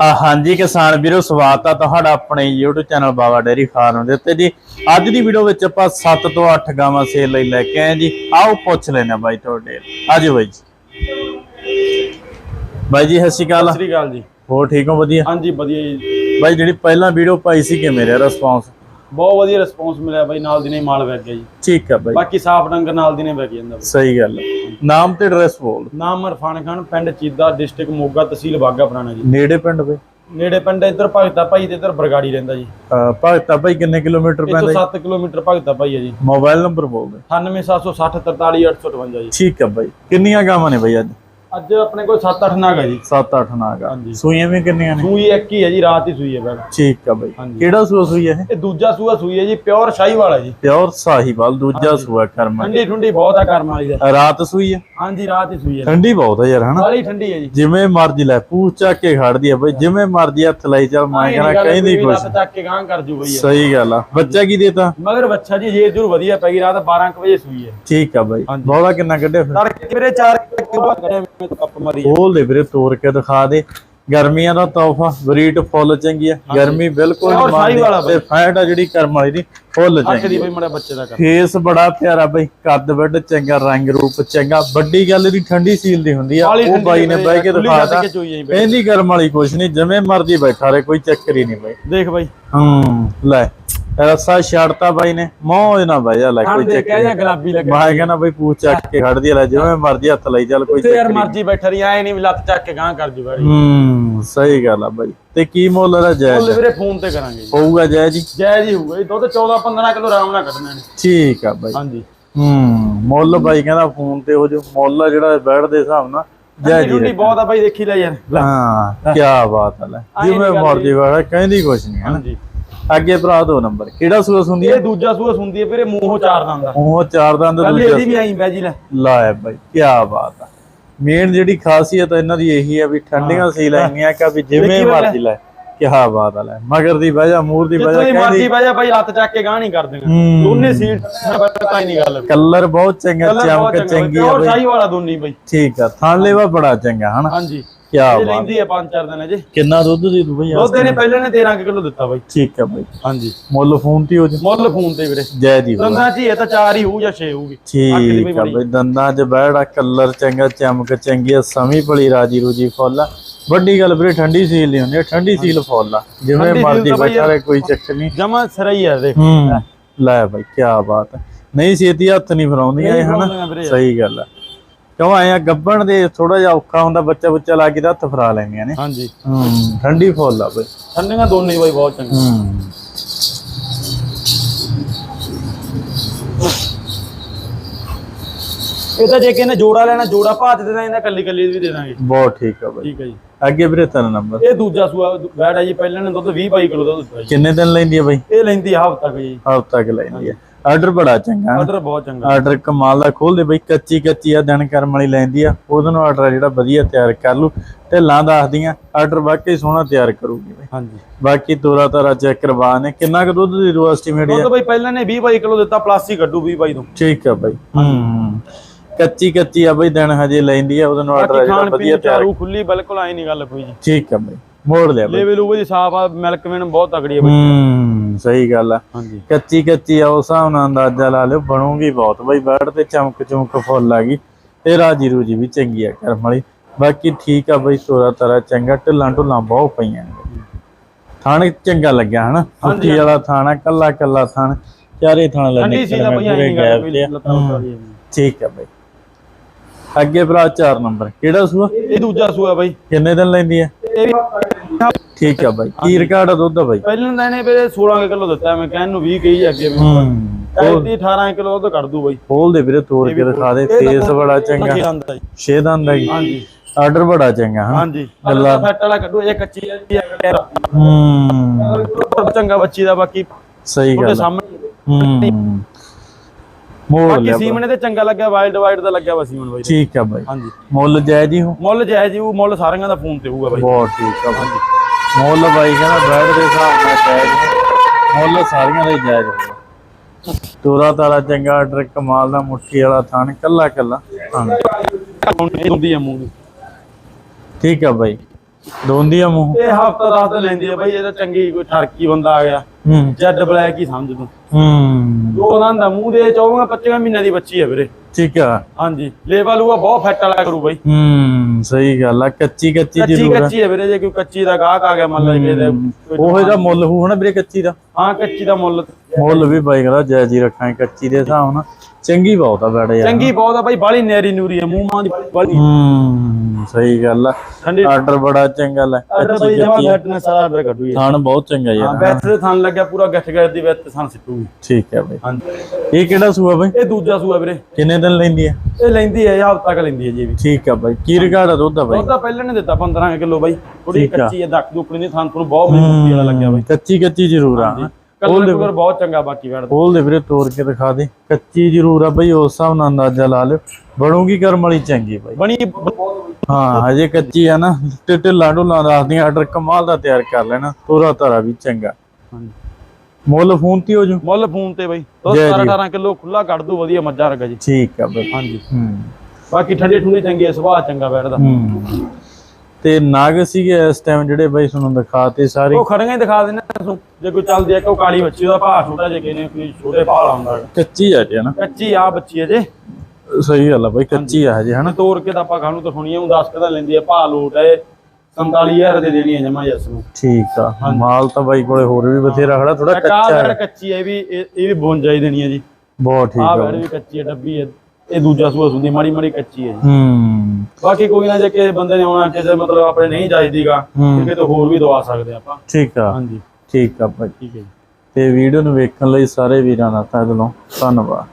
ਹਾਂਜੀ ਕਿਸਾਨ ਵੀਰੋ ਸਵਾਗਤ ਆ ਤੁਹਾਡਾ ਆਪਣੇ YouTube channel Baba dairy farm ਦੇ ਉੱਤੇ ਜੀ। ਅੱਜ ਦੀ ਵੀਡੀਓ ਵਿੱਚ ਆਪਾਂ 7 ਤੋਂ 8 ਗਾਵਾਂ ਸੇਲ ਲਈ ਲੈ ਕੇ ਆਏ ਜੀ। ਆਓ ਪੁੱਛ ਲੈਣਾ ਬਾਈ ਤੁਹਾਡੇ। ਆਜੋ ਬਾਈ ਜੀ। ਬਾਈ ਜੀ ਸਤਿ ਸ਼੍ਰੀ ਅਕਾਲ। ਸਤਿ ਸ੍ਰੀ ਅਕਾਲ ਜੀ। ਹੋਰ ਠੀਕ ਹੋ? ਵਧੀਆ? ਹਾਂਜੀ ਵਧੀਆ ਜੀ। ਬਾਈ ਜਿਹੜੀ ਪਹਿਲਾਂ ਵੀਡੀਓ ਪਾਈ ਸੀ ਕਿ ਮੇਰੇ ਰਿਸਪੌਂਸ ਬਹੁਤ ਵਧੀਆ ਰਿਸਪੌਂਸ ਮਿਲਿਆ ਬਾਈ ਨਾਲ ਦੀ ਨੇ ਮਾਲ ਵਗ ਗਿਆ ਜੀ। ਠੀਕ ਆ ਬਾਈ। ਬਾਕੀ ਸਾਫ਼ ਡੰਗਰ ਨਾਲ ਦੀ ਨੇ ਵਗ ਜਾਂਦਾ ਬਾਈ। ਸਹੀ ਗੱਲ ਹੈ। ਨਾਮ ਤੇ ਐਡਰੈਸ ਬੋਲ। ਨਾਮ ਇਰਫਾਨ ਖਾਨ ਪਿੰਡ ਚੀਦਾ ਡਿਸਟ੍ਰਿਕਟ ਮੋਗਾ ਤਹਿਸੀਲ ਬਾਗਾ ਪੁਰਾਣਾ ਜੀ। ਨੇੜੇ ਪਿੰਡ ਬਾਈ? ਨੇੜੇ ਪਿੰਡ ਇੱਧਰ ਭਗਤਾ ਭਾਈ ਤੇ ਇੱਧਰ ਬਰਗਾੜੀ ਰਹਿੰਦਾ ਜੀ। ਅਹ ਭਗਤਾ ਬਾਈ ਕਿੰਨੇ ਕਿਲੋਮੀਟਰ ਇੱਥੋਂ ਪੈਂਦਾ 7 ਕਿਲੋਮੀਟਰ ਭਗਤਾ ਭਾਈ ਹੈ ਜੀ। ਮੋਬਾਈਲ ਨੰਬਰ ਬੋਲ ਦੇ। 98760 43858 ਜੀ। ਠੀਕ ਆ ਬਾਈ। ਕਿੰਨੀਆਂ ਗਾਵਾਂ ਨੇ ਬਾਈ ਅੱਜ? ਅੱਜ ਆਪਣੇ ਕੋਲ 7-8 ਨਾਗ ਹੈ ਜੀ। 7-8 ਨਾਗਾ ਹਾਂਜੀ। ਸੂਈਆਂ ਵੀ ਕਿੰਨੀਆਂ ਨੇ? ਸੂਈ ਇੱਕ ਹੀ ਹੈ ਜੀ ਰਾਤ ਹੀ ਸੂਈ ਹੈ ਬੈਗ ਠੀਕ ਆ ਬਾਈ। ਹਾਂਜੀ। ਕਿਹੜਾ ਸੂਆ ਸੂਈ ਹੈ ਇਹ? ਦੂਜਾ ਸੂਆ ਸੂਈ ਹੈ ਜੀ ਪਿਓਰ ਸ਼ਾਹੀ ਵਾਲਾ ਜੀ। ਪਿਓਰ ਸਾਹੀਵਾਲ ਦੂਜਾ ਸੂਆ ਕਰਮਾ ਠੰਡੀ ਠੰਡੀ ਬਹੁਤ ਆ ਕਰਮ ਵਾਲੀ ਦਾ। ਰਾਤ ਸੂਈ ਹੈ ਹਾਂਜੀ ਰਾਤ ਹੀ ਸੂਈ ਹੈ ਠੰਡੀ ਬਹੁਤ ਹੈ ਯਾਰ ਹਨਾ? ਬਾਲੀ ਠੰਡੀ ਹੈ ਜੀ। ਜਿਵੇਂ ਮਰਜ਼ੀ ਲੈ ਪੂਛ ਚੱਕ ਕੇ ਖੜਦੀ ਆ ਬਾਈ ਜਿਵੇਂ ਮਰਜ਼ੀ ਹੱਥ ਲਾਈ ਚੱਲ ਮੈਂ ਨੀ ਕਹਿੰਦਾ ਕਹਿੰਦੀ ਕੁਛ ਲੱਤ ਚੱਕ ਕੇ ਗਾਂ ਕਰ ਜੂ ਬਈ। ਇਹ। ਸਹੀ ਗੱਲ ਆ। ਬੱਚਾ ਕੀ ਦੇਤਾ? ਮਗਰ ਬੱਚਾ ਜੀ ਜੇ ਜਰੂਰ ਵਧੀਆ ਪੈ ਗਈ ਰਾਤ 12 ਕੁ ਵਜੇ ਸੂਈ ਹੈ ਠੀਕ ਆ ਬਾਈ। ਹਾਂਜੀ। ਬੋਲਾ ਕਿੰਨਾ ਕੱਢਿਆ ਫਿਰ? ਤੜਕੇ ਵੀਰੇ 4 ਕਿਲੋ ਖੋਲ ਦੇ ਵੀਰੇ ਤੋੜ ਕੇ ਦਿਖਾ ਦੇ। ਗਰਮੀਆਂ ਦਾ ਤੋਹਫਾ ਬਰੀਟ ਫੁੱਲ ਚੰਗੀ ਆ। ਗਰਮੀ ਬਿਲਕੁਲ ਤੇ ਫੈਟ ਆ ਜਿਹੜੀ ਕਰਮ ਵਾਲੀ ਦੀ ਫੁੱਲ ਚੰਗੀ ਬਈ ਬੱਚੇ ਦਾ ਫੇਸ ਬੜਾ ਪਿਆਰਾ ਬਈ ਕੱਦ ਵੱਡ ਚੰਗਾ ਰੰਗ ਰੂਪ ਚੰਗਾ। ਵੱਡੀ ਗੱਲ ਇਹਦੀ ਠੰਡੀ ਸੀਲ ਦੀ ਹੁੰਦੀ ਆ। ਉਹ ਬਾਈ ਨੇ ਬਹਿ ਕੇ ਦਿਖਾਤਾ। ਇਹਦੀ ਕਰਮ ਵਾਲੀ ਕੁਛ ਨਹੀਂ ਜਿਵੇਂ ਮਰਜ਼ੀ ਬੈਠਾ ਰਹੇ ਕੋਈ ਚੱਕਰ ਹੀ ਨਹੀਂ ਬਈ। ਦੇਖ ਬਾਈ। ਹੂੰ ਲੈ। ਰਸਾ ਛੱਡਤਾ ਬਾਈ ਨੇ ਮੋਹ ਨਾ ਬਈ ਲੈ ਕੋਈ ਦੇ ਚੱਕਰ ਕਹਿ ਜਾਂ ਗੁਲਾਬੀ ਲੱਗੇ। ਮੈਂ ਕਹਿੰਦਾ ਬਈ ਪੂਛ ਚੱਕ ਕੇ ਖੜਦੀ ਆ ਲੈ ਜਿਵੇਂ ਮਰਜ਼ੀ ਹੱਥ ਲਈ ਚੱਲ ਕੋਈ ਤੇ ਯਾਰ ਮਰਜ਼ੀ ਬੈਠਾ ਰਹੀ ਐ ਨਹੀਂ ਲੱਤ ਚੱਕ ਕੇ ਗਾਂ ਕਰ ਜੂ ਗਾੜੀ ਹੂੰ ਸਹੀ ਗੱਲ ਆ ਬਾਈ। ਤੇ ਕੀ ਮੁੱਲ ਦਾ ਜਾਇਜ਼ ਬੋਲੇ ਵੀਰੇ ਫੋਨ ਤੇ ਕਰਾਂਗੇ ਜੀ। ਹੋਊਗਾ ਜਾਇਜ਼ ਜੀ ਜੈ ਜੀ ਹੋਊਗਾ ਜੀ ਦੁੱਧ 14 15 ਕਿਲੋ ਆਰਾਮ ਨਾਲ ਕੱਢਣਾ ਨੇ ਠੀਕ ਆ ਬਾਈ। ਹਾਂਜੀ। ਹੂੰ ਮੁੱਲ ਬਾਈ ਕਹਿੰਦਾ ਫੋਨ ਤੇ ਉਹ ਜੋ ਮੁੱਲ ਆ ਜਿਹੜਾ ਬੈਠ ਦੇ ਹਿਸਾਬ ਨਾਲ ਹੀ ਠੰਡੀ ਬਹੁਤ ਆ ਬਾਈ ਦੇਖੀ ਲੈ ਯਾਰ। ਹਾਂ ਕੀ ਬਾਤ ਹੈ ਲੈ। ਜਿਵੇਂ ਮਰਜ਼ੀ ਵਾਲਾ ਕਹਿੰਦੀ ਕੁਛ ਨਹੀਂ ਹਾਂਜੀ। ਅੱਗੇ ਭਰਾ ਦੋ ਨੰਬਰ। ਕਿਹੜਾ ਹੁੰਦੀ ਇਹ ਹੈ ਦੂਜਾ ਸੂਆ ਸੁਣਦੀ ਹੈ ਵੀਰੇ ਮੂੰਹੋਂ ਚਾਰ ਦੰਦ ਦਾ ਉਹ ਚਾਰ ਦੰਦ ਕੱਲ ਦੂਜਾ ਇਹਦੀ ਵੀ ਆਈ ਬੈ ਜੀ ਲੈ। ਲਾਇਆ ਬਾਈ ਕੀ ਬਾਤ ਆ। ਮੇਨ ਜਿਹੜੀ ਖਾਸੀਅਤ ਇਹਨਾਂ ਦੀ ਇਹੀ ਆ ਵੀ ਠੰਡੀਆਂ ਸੀ ਲੈਣੀਆਂ ਕਿ ਵੀ ਜਿਵੇਂ। ਮਰਜ਼ੀ ਲੈ। ਕੀ ਬਾਤ ਆ ਲੈ। ਮਗਰ ਦੀ ਵਜ੍ਹਾ ਮੂਰ ਦੀ ਵਜ੍ਹਾ ਮਰਜ਼ੀ ਕਹਿੰਦੀ ਬਹਿ ਜਾ ਬਾਈ ਲੱਤ ਚੱਕ ਕੇ ਗਾਂ ਨਹੀਂ ਕਰ ਦੇਣਾ ਹੂੰ। ਦੋਨੇ ਸੀਟ ਪਤਾ ਹੀ ਨਹੀਂ ਗੱਲ। ਕਲਰ ਬਹੁਤ ਚੰਗਾ ਚਮਕ ਚੰਗਾ। ਆ ਬਾਈ। ਸ਼ਾਹੀ ਵਾਲਾ ਦੋਨੀ ਬਾਈ। ਠੀਕ ਆ ਥਣ ਲੈਵਾ ਬੜਾ ਚੰਗਾ ਹਨਾ? ਹਾਂਜੀ। ਕੀ ਬਾਤ। ਲੈਂਦੀ ਹੈ ਪੰਜ ਚਾਰ ਦਿਨ ਅਜੇ ਕਿੰਨਾ ਦੁੱਧ ਦੀ ਤੂੰ ਬਈ? ਦੁੱਧ ਇਹਨੇ ਪਹਿਲੇ ਨੇ 13 ਕਿਲੋ ਦਿੱਤਾ ਬਾਈ। ਠੀਕ ਆ ਬਾਈ। ਹਾਂਜੀ। ਮੁੱਲ ਫੋਨ ਤੇ ਹੋ ਜਾ। ਮੁੱਲ ਫੋਨ ਤੇ ਵੀਰੇ। ਜੈ ਦੀ ਹੋਵੇ। ਦੰਦਾਂ 'ਚ ਹੀ ਇਹ ਤਾਂ ਚਾਰ ਹੀ ਹੋਊ ਜਾਂ 6 ਹੋਊਗੀ। ਠੀਕ ਆ ਬੜੀ। ਬਈ ਦੰਦਾਂ 'ਚ ਬਹਿੜਾ ਕਲਰ ਚੰਗਾ ਚਮਕ ਚੰਗੀ ਆ ਸਮੀ ਭਲੀ ਰਾਜੀ ਰੂਜੀ ਫੁੱਲ ਆ। ਵੱਡੀ ਗੱਲ ਵੀਰੇ ਠੰਡੀ ਸੀਲ ਦੀ ਹੁੰਦੀ ਆ ਠੰਡੀ ਸੀਲ ਫੁੱਲ ਆ। ਜਿਵੇਂ ਮਰਜ਼ੀ ਬੈਠਾ ਕੋਈ ਚੱਕਰ ਨਹੀਂ। ਜਮਾ ਸਰਾਈ ਹੈ ਦੇਖ ਹੂੰ। ਲੈ ਬਈ ਕੀ ਬਾਤ ਹੈ ਨਹੀਂ ਛੇਤੀ ਹੱਥ ਨਹੀਂ ਫਰਾਉਂਦੀਆਂ ਇਹ ਨਹੀਂ ਹਨਾ। ਸਹੀ ਗੱਲ ਆ। ਕਿਉਂ ਆਇਆ ਗੱਬਣ ਦੇ ਥੋੜਾ ਜਿਹਾ ਔਖਾ ਹੁੰਦਾ ਬੱਚਾ ਬੱਚਾ ਲਾ ਕੇ ਤਾਂ ਹੱਥ ਫਰਾ ਲੈਂਦੀਆਂ ਨੇ। ਹਾਂਜੀ। ਹੂੰ ਠੰਡੀ ਫੁੱਲ ਆ ਬਈ। ਠੰਡੀਆਂ ਦੋਨੇ ਹੀ ਬਾਈ ਬਹੁਤ ਚੰਗੇ ਹੂੰ। ਇਹ ਤਾਂ ਜੇ ਕਿਨੇ ਜੋੜਾ ਲੈਣਾ ਜੋੜਾ ਭਾਤ ਦੇ ਦਾਂਗੇ ਕੱਲੀ ਕੱਲੀ ਵੀ ਦੇ ਦਾਂਗੇ। ਬਹੁਤ ਠੀਕ ਆ ਬਈ। ਠੀਕ ਹੈ ਜੀ। ਅੱਗੇ ਵੀਰੇ ਤਿੰਨ ਨੰਬਰ। ਇਹ ਦੂਜਾ ਸੂਆ ਵੈੜ ਹੈ ਜੀ ਪਹਿਲਾਂ ਨੇ ਦੁੱਧ 20 22 ਕਿਲੋ ਦਾ ਜੀ। ਕਿੰਨੇ ਦਿਨ ਲੈਂਦੀ ਆ ਬਈ? ਇਹ ਲੈਂਦੀ ਆ ਹਫ਼ਤਾ ਕੁ ਜੀ। ਹਫ਼ਤਾ ਤੱਕ ਲੈਂਦੀ ਆ। ਆਰਡਰ ਬੜਾ ਚੰਗਾ। ਆਰਡਰ ਬਹੁਤ ਚੰਗਾ। ਆਰਡਰ ਕਮਾਲ ਦਾ ਖੋਲਦੇ ਬਈ ਕੱਚੀ ਕੱਚੀ ਆ ਦਿਨ ਕਰਮ ਵਾਲੀ ਲੈਂਦੀ ਆ। ਉਹਦੇ ਨੂੰ ਆਰਡਰ ਜਿਹੜਾ ਵਧੀਆ ਤਿਆਰ ਕਰ ਲੂ ਢਿੱਲਾਂ ਦੱਸਦੀਆਂ ਆਰਡਰ ਵਾਕਈ ਸੋਹਣਾ ਤਿਆਰ ਕਰੂਗੀ ਬਈ। ਹਾਂਜੀ। ਬਾਕੀ ਤੋਰਾ ਤਾਰਾ ਚੈੱਕ ਕਰਵਾ ਨੇ। ਕਿੰਨਾ ਕੁ ਦੁੱਧ ਦੀ ਰੂ ਐਸਟੀਮੇਟ ਦੁੱਧ ਆ ਬਾਈ ਪਹਿਲਾਂ ਨੇ 20 22 ਕਿਲੋ ਦਿੱਤਾ ਪਲਾਸਟਿਕ ਕੱਢੂ 20 22 ਤੋਂ ਠੀਕ ਆ ਬਈ। ਹੂੰ। ਕੱਚੀ ਕੱਚੀ ਆ ਬਈ ਦਿਨ ਹਜੇ ਲੈਂਦੀ ਆ ਉਹਦੇ ਨੂੰ ਆਰਡਰ ਜਿਹੜਾ ਵਧੀਆ ਤਿਆਰ ਚਾਰੂ ਖੁੱਲੀ ਬਿਲਕੁਲ ਆਈ ਨਹੀਂ ਗੱਲ ਕੋਈ ਜੀ। ਠੀਕ ਆ ਬਈ। ਮੋੜ ਲਿਆ ਬਈ। ਲੈਵਲ ਉਹ ਜੀ ਸਾਫ਼ ਆ ਮਿਲਕ ਵੇਨ ਬਹੁਤ ਤਗੜੀ ਹੈ ਬਾਈ। ਹੂੰ। ਸਹੀ ਗੱਲ ਆ। ਹਾਂਜੀ। ਕੱਚੀ ਕੱਚੀ ਆ ਉਸ ਹਿਸਾਬ ਨਾਲ ਅੰਦਾਜ਼ਾ ਲਾ ਲਿਓ ਬਣੂਗੀ ਬਹੁਤ। ਬਈ ਬੈੜ ਤੇ ਚਮਕ ਚਮਕ ਫੁੱਲ ਆ ਗਈ ਤੇ ਰਾਜੀ ਰੂਜੀ ਵੀ ਚੰਗੀ ਆ ਕਰਮ ਵਾਲੀ। ਬਾਕੀ ਠੀਕ ਆ ਬਈ ਤੋਰਾ ਤਾਰਾ ਚੰਗਾ ਢਿੱਲਾਂ ਢੁੱਲਾਂ ਬਹੁਤ ਪਈਆਂ ਨੇ। ਥਾਣ ਚੰਗਾ ਲੱਗਿਆ ਹਨਾ? ਮੁੱਠੀ ਵਾਲਾ ਥਾਣਾ ਕੱਲਾ ਕੱਲਾ ਥਾਣ ਚਾਰੇ ਥਾਣ ਕੋਈ ਲੱਤਾਂ ਉਤਾਰੀ ਠੀਕ ਆ ਬਈ। ਅੱਗੇ ਭਰਾ 4 ਨੰਬਰ ਕਿਹੜਾ ਸੂਆ? ਇਹ ਦੂਜਾ ਸੂਆ ਬਾਈ। ਕਿੰਨੇ ਦਿਨ ਲੈਂਦੀ ਆ? ਇਹ ਵੀ ਠੀਕ ਆ ਬਾਈ ਕੀ ਰਿਕਾਰਡ ਆ ਦੁੱਧ ਦਾ ਬਾਈ? ਪਹਿਲਾਂ ਤਾਂ ਇਹਨੇ ਵੀਰੇ 16 ਕਿਲੋ ਦਿੱਤਾ ਮੈਂ ਕਹਿਣ ਨੂੰ 20 ਕਹੀ ਅੱਗੇ ਵੀ। ਹੂੰ ਐਤੀ 18 ਕਿਲੋ ਦੁੱਧ ਕੱਢ ਦੂ ਬਾਈ। ਖੋਲ ਦੇ ਵੀਰੇ ਤੋੜ ਕੇ ਦਿਖਾ ਦੇ ਫੇਸ ਬੜਾ ਚੰਗਾ। ਜੀ। ਛੇ ਦੰਦ ਹੈਗੀ ਹਾਂਜੀ। ਆਰਡਰ ਬੜਾ ਚੰਗਾ ਹਾਂ ਹਾਂਜੀ। ਅੱਲਾ ਫੈਟ ਵਾਲਾ ਕੱਢੂ ਇਹ ਕੱਚੀ ਹੈ ਹੂੰ। ਚੰਗਾ ਬੱਚੀ ਦਾ ਬਾਕੀ ਸਹੀ ਗੱਲ ਹੂੰ। ਮੋੜ ਬਾਕੀ ਲਿਆ ਸੀਮਨ ਤੇ ਚੰਗਾ ਲੱਗਿਆ ਵਾਈਲਡ ਵਾਈਡ ਦਾ ਲੱਗਿਆ ਵਾ ਸੀਮਨ ਬਾਈ। ਠੀਕ ਆ ਬਾਈ। ਹਾਂਜੀ। ਮੁੱਲ ਜਾਇਜ਼ ਹੀ ਹੋ? ਮੁੱਲ ਜਾਇਜ਼ ਜੀ ਉਹ ਮੁੱਲ ਸਾਰਿਆਂ ਦਾ ਫੋਨ ਤੇ ਹੋਊਗਾ ਬਾਈ। ਬਹੁਤ ਠੀਕ ਆ ਬਾਈ। ਮੁੱਲ ਬਾਈ ਕਹਿੰਦਾ ਬੈਠ ਦੇ ਹਿਸਾਬ ਨਾਲ ਜਾਇਜ਼ ਹੀ। ਮੁੱਲ ਸਾਰੀਆਂ ਦਾ ਹੀ ਜਾਇਜ਼ ਹੋਊਗਾ। ਤੋਰਾ ਤਾਰਾ ਚੰਗਾ ਆਰਡਰ ਕਮਾਲ ਦਾ ਮੁੱਠੀ ਵਾਲਾ ਥਣ ਕੱਲਾ ਕੱਲਾ। ਹਾਂ ਹੁੰਦੀ ਆ ਮੂੰਹ ਠੀਕ ਆ ਬਾਈ। ਦੋਂਦੀ ਆ ਮੂੰਹ। ਇਹ ਹਫਤਾ ਦਸ ਦਿਨ ਲੈਂਦੀ ਆ ਬਾਈ ਇਹ ਤਾਂ ਚੰਗੀ ਕੋਈ ਠਰਕੀ ਬੰਦਾ ਆ ਗਿਆ। ਹੂੰ। ਜੈਡ ਬਲੈਕ ਹੀ ਸਮਝ ਤੂੰ। ਹੂੰ। ਦੋ ਦੰਦ ਦਾ ਮੂੰਹ ਦੇ 24 25 ਮਹੀਨਿਆਂ ਦੀ ਬੱਚੀ ਹੈ ਵੀਰੇ। ਠੀਕ ਆ। ਹਾਂਜੀ। ਲੇਵਲ ਉਹ ਬਹੁਤ ਫੈਟ ਵਾਲਾ ਕਰੂ ਬਾਈ। ਹੂੰ ਸਹੀ ਗੱਲ ਆ। ਕੱਚੀ ਕੱਚੀ ਕੱਚੀ ਜ਼ਰੂਰ ਆ। ਕੱਚੀ ਹੈ ਵੀਰੇ ਜੇ ਕੋਈ ਕੱਚੀ ਦਾ ਗਾਹਕ ਆ ਗਿਆ ਮੰਨ ਲੈ ਕੇ ਉਹ ਇਹਦਾ ਮੁੱਲ ਹੋਊ ਨਾ ਵੀਰੇ ਕੱਚੀ ਦਾ? ਹਾਂ ਕੱਚੀ ਦਾ ਮੁੱਲ। ਮੁੱਲ ਵੀ ਬਾਈ ਕਹਿੰਦਾ ਜਾਇਜ਼ ਹੀ ਰੱਖਾਂਗੇ ਕੱਚੀ ਦੇ ਹਿਸਾਬ ਨਾਲ। ਚੰਗੀ ਬਹੁਤ ਆ ਬੈੜ ਯਾਰ। ਚੰਗੀ ਬਹੁਤ ਆ ਬਾਈ ਬਾਲੀ ਨੇਰੀ ਨੂਰੀ ਹੈ ਮੂੰਹ ਮਾਂ ਦੀ ਬਾਲੀ ਹੂੰ। ਸਹੀ ਗੱਲ ਆ। ਠੰਡੀ ਆਰਡਰ ਬੜਾ ਚੰਗਾ ਲੈ। ਅਦਰ ਬਾਈ ਜਮਾ ਫੈਟ ਨੇ ਸਾਰਾ ਅੰਦਰ ਕੱਢੂ ਇਹ ਥਾਣ ਬਹੁਤ ਚੰਗਾ ਹਾਂ ਯਾਰ ਬੈਠ ਦੇ ਥਣ ਲੱਗਿਆ ਪੂਰਾ ਗੱਠ ਗੱਠ ਦੀ ਵਿੱਚ ਥਣ ਸਿੱਟੂਗੀ। ਠੀਕ ਹੈ ਬਾਈ। ਹਾਂਜੀ। ਇਹ ਕਿਹੜਾ ਸੂਆ ਬਾਈ? ਇਹ ਦੂਜਾ ਸੂਆ ਵੀਰੇ। ਕਿੰਨੇ ਦਿਨ ਲੈਂਦੀ ਆ? ਇਹ ਲੈਂਦੀ ਹੈ ਹਫ਼ਤਾ ਕ ਲੈਂਦੀ ਹੈ ਜੀ ਵੀ। ਠੀਕ ਆ ਬਾਈ। ਕੀ ਰਿਕਾਰਡ ਆ ਦੁੱਧ ਦਾ ਬਾਈ? ਉਹਦਾ ਪਹਿਲਾਂ ਨੇ ਦਿੱਤਾ 15 ਕਿਲੋ ਬਾਈ। ਥੋੜੀ। ਕੱਚੀ ਹੈ ਦੱਕ ਦੁਕਣੀ ਦੀ ਥਣ ਤੋਂ ਬਹੁਤ ਮਜ਼ਬੂਤੀ ਵਾਲਾ ਲੱਗਿਆ ਬਾਈ। ਕੱਚੀ ਕੱਚੀ ਜ਼ਰੂਰ ਆ। ਕਲਰ ਕਲਰ ਬਹੁਤ ਚੰਗਾ ਬਾਕੀ ਬੈਠਦਾ ਖੋਲ ਦੇ ਵੀਰੇ ਤੋੜ ਕੇ ਦਿਖਾ ਦੇ। ਕੱਚੀ ਜ਼ਰੂਰ ਆ ਬਾਈ ਉਸ ਹਿਸਾਬ ਨਾਲ ਅੰਦਾਜ਼ਾ ਲਾ ਲਿਓ। ਬਣੂਗੀ ਕਰਮ ਵਾਲੀ ਚੰਗੀ ਬਾਈ। ਬਣੀ ਹਾਂ ਹਜੇ ਕੱਚੀ ਆ ਨਾ। ਢਿੱਲਾਂ ਢੁੱਲਾਂ ਦੱਸਦੀਆਂ ਆਰਡਰ ਕਮਾਲ ਦਾ ਤਿਆਰ ਕਰ ਲੈਣਾ। ਤੋਰਾ ਤਾਰਾ ਵੀ ਚੰਗਾ। ਹਾਂਜੀ। ਮੁੱਲ ਫੋਨ ਤੇ ਹੋ ਜੂ। ਮੁੱਲ ਫੋਨ ਤੇ ਬਾਈ। ਦੋ ਜੈ 17 ਜੀ। 18 ਕਿਲੋ ਖੁੱਲਾ ਕੱਢ ਦੂ ਵਧੀਆ ਮੱਝਾਂ ਰਗਾ ਜੀ। ਠੀਕ ਆ ਬਾਈ। ਹਾਂਜੀ। ਹੂੰ। ਬਾਕੀ ਠੰਡੇ ਠੁੰਡੇ ਚੰਗੇ ਸੁਭਾਅ ਚੰਗਾ ਬੈਠਦਾ। ਹੂੰ। ਤੇ ਨਾਗ ਸੀਗੇ ਇਸ ਟਾਈਮ ਜਿਹੜੇ ਬਾਈ ਤੁਹਾਨੂੰ ਦਿਖਾਤੇ ਸਾਰੇ। ਉਹ ਖੜੀਆਂ ਹੀ ਦਿਖਾ ਆ ਤੁਹਾਨੂੰ। ਜੇ ਕੋਈ ਚੱਲਦੀ ਆ ਕਿ ਕਾਲੀ ਬੱਚੀ ਉਹਦਾ ਭਾਅ ਛੋਟਾ ਜੇ ਕਿਨੇ ਕੋਈ ਛੋਟੇ ਭਾਅ ਲਾਉਂਦਾ ਕੱਚੀ ਆ ਜੇ ਨਾ। ਕੱਚੀ ਆ ਬੱਚੀ ਹੈ ਜੇ। ਸਹੀ ਗੱਲ ਆ ਬਾਈ ਕੱਚੀ ਆ ਹਜੇ ਹਨਾ? ਤੋੜ ਕੇ ਤਾਂ ਆਪਾਂ ਖਾਣੂ ਤਾਂ ਸੁਣੀਏ ਉਹ 10 ਕਦਾ ਲੈਂਦੀ ਆ ਭਾਅ ਲੋਟ ਹੈ 47000 ਦੇ ਦੇਣੀ ਹੈ ਜਮਾ ਜੱਸ ਨੂੰ। ਠੀਕ ਆ ਮਾਲ ਤਾਂ ਬਾਈ ਕੋਲੇ ਹੋਰ ਵੀ ਬਥੇਰਾ ਖੜਾ ਥੋੜਾ ਕੱਚਾ ਹੈ। ਕੱਚੀ ਇਹ ਵੀ ਇਹ ਵੀ ਬੋਨਜਾਈ ਦੇਣੀ ਹੈ ਜੀ। ਬਹੁਤ ਠੀਕ ਆ ਆ ਵੀ ਕੱਚੀ ਹੈ ਡੱਬੀ ਹੈ ਇਹ ਦੂਜਾ ਸੂਆ ਸੁੰਦੀ ਮਾੜੀ ਮਾੜੀ ਕੱਚੀ ਹੈ ਜੀ। ਹੂੰ। ਬਾਕੀ ਕੋਈ ਨਾ ਜੇ ਕਿਸੇ ਬੰਦੇ ਨੇ ਆਉਣਾ ਕਿਸੇ ਮਤਲਬ ਆਪਣੇ ਨਹੀਂ ਜਾਇਦੀਗਾ ਹੂੰ। ਕਿਤੇ ਹੋਰ ਵੀ ਦਵਾ ਸਕਦੇ ਆਪਾਂ। ਠੀਕ ਆ। ਹਾਂਜੀ। ਠੀਕ ਆ ਬਾਈ। ਠੀਕ ਹੈ ਜੀ। ਤੇ ਵੀਡੀਓ ਨੂੰ ਵੇਖਣ ਲਈ ਸਾਰੇ ਵੀਰਾਂ ਦਾ ਤਹਿ ਦਿਲੋਂ ਧੰਨਵਾਦ।